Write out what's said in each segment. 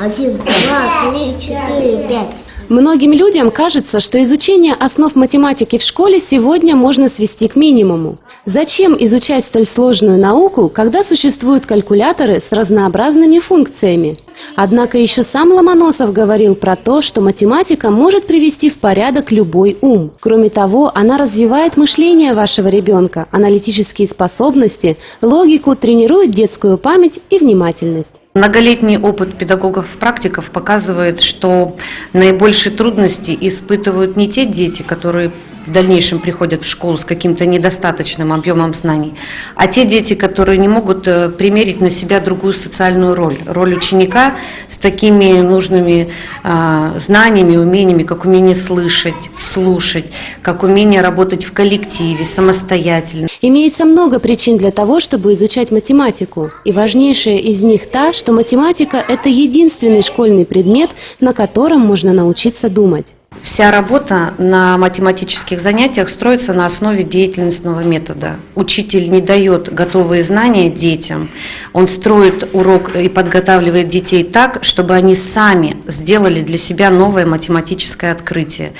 Один, два, три, четыре, пять. Многим людям кажется, что изучение основ математики в школе сегодня можно свести к минимуму. Зачем изучать столь сложную науку, когда существуют калькуляторы с разнообразными функциями? Однако еще сам Ломоносов говорил про то, что математика может привести в порядок любой ум. Кроме того, она развивает мышление вашего ребенка, аналитические способности, логику, тренирует детскую память и внимательность. Многолетний опыт педагогов-практиков показывает, что наибольшие трудности испытывают не те дети, которые в дальнейшем приходят в школу с каким-то недостаточным объемом знаний, а те дети, которые не могут э, примерить на себя другую социальную роль, роль ученика с такими нужными а, знаниями, умениями, как умение слышать, слушать, как умение работать в коллективе, самостоятельно. Имеется много причин для того, чтобы изучать математику, и важнейшая из них та, что математика – это единственный школьный предмет, на котором можно научиться думать. Вся работа на математических занятиях строится на основе деятельностного метода. Учитель не дает готовые знания детям, он строит урок и подготавливает детей так, чтобы они сами сделали для себя новое математическое открытие.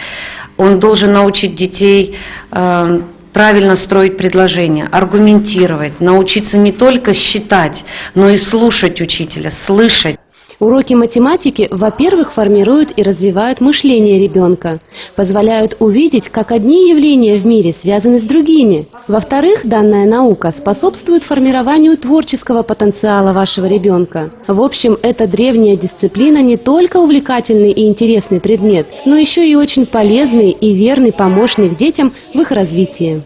Он должен научить детей э, правильно строить предложения, аргументировать, научиться не только считать, но и слушать учителя, слышать. Уроки математики, во-первых, формируют и развивают мышление ребенка, позволяют увидеть, как одни явления в мире связаны с другими. Во-вторых, данная наука способствует формированию творческого потенциала вашего ребенка. В общем, эта древняя дисциплина не только увлекательный и интересный предмет, но еще и очень полезный и верный помощник детям в их развитии.